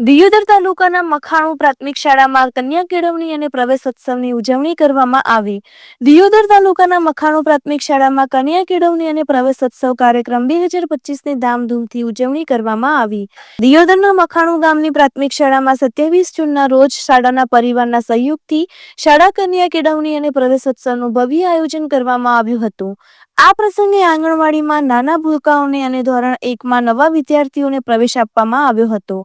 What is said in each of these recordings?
દિયોદર તાલુકાના મખાણું પ્રાથમિક શાળામાં કન્યા કેળવણી અને પ્રવેશ ઉત્સવની ઉજવણી કરવામાં આવી. દિયોદર તાલુકાના મખાણું પ્રાથમિક શાળામાં કન્યા કેળવણી અને પ્રવેશોત્સવ કાર્યક્રમ બે હજાર પચીસની ધામધૂમથી ઉજવણી કરવામાં આવી. દિયોદરના મખાણું ગામની પ્રાથમિક શાળામાં સત્યાવીસ જૂનના રોજ શાળાના પરિવારના સહયોગથી શાળા કન્યા કેળવણી અને પ્રવેશોત્સવનું ભવ્ય આયોજન કરવામાં આવ્યું હતું. આ પ્રસંગે આંગણવાડીમાં નાના ભૂલકાઓને અને ધોરણ એકમાં નવા વિદ્યાર્થીઓને પ્રવેશ આપવામાં આવ્યો હતો.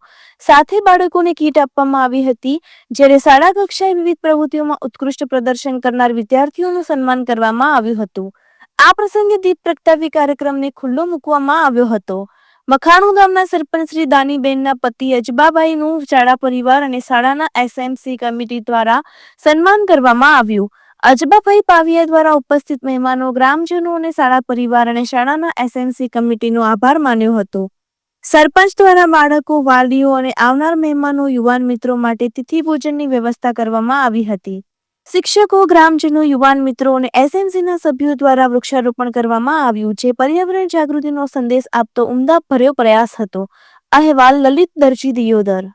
સાથે બાળકોને કીટ આપવામાં આવી હતી, જ્યારે શાળા કક્ષાએ વિવિધ પ્રવૃત્તિઓમાં ઉત્કૃષ્ટ પ્રદર્શન કરનાર વિદ્યાર્થીઓનું સન્માન કરવામાં આવ્યું હતું. આ પ્રસંગે દીપ પ્રગટાવી કાર્યક્રમને ખુલ્લો મૂકવામાં આવ્યો હતો. મખાણું ગામના સરપંચ શ્રી દાનીબેનના પતિ અજબાભાઈનું શાળા પરિવાર અને શાળાના એસએમસી કમિટી દ્વારા સન્માન કરવામાં આવ્યું. અજબાભાઈ પાવિયા દ્વારા ઉપસ્થિત મહેમાનો, ગ્રામજનો અને શાળા પરિવાર અને શાળાના એસએમસી કમિટીનો આભાર માન્યો હતો. સરપંચ દ્વારા બાળકો, વાલીઓ અને આવનાર મહેમાનો, યુવાન મિત્રો માટે તિથિ ભોજનની વ્યવસ્થા કરવામાં આવી હતી. શિક્ષકો, ગ્રામજનો, યુવાન મિત્રો અને એસએમસીના સભ્યો દ્વારા વૃક્ષારોપણ કરવામાં આવ્યું, જે પર્યાવરણ જાગૃતિનો સંદેશ આપતો ઉમદા ભર્યો પ્રયાસ હતો. અહેવાલ લલિત દરજી દિયોદર.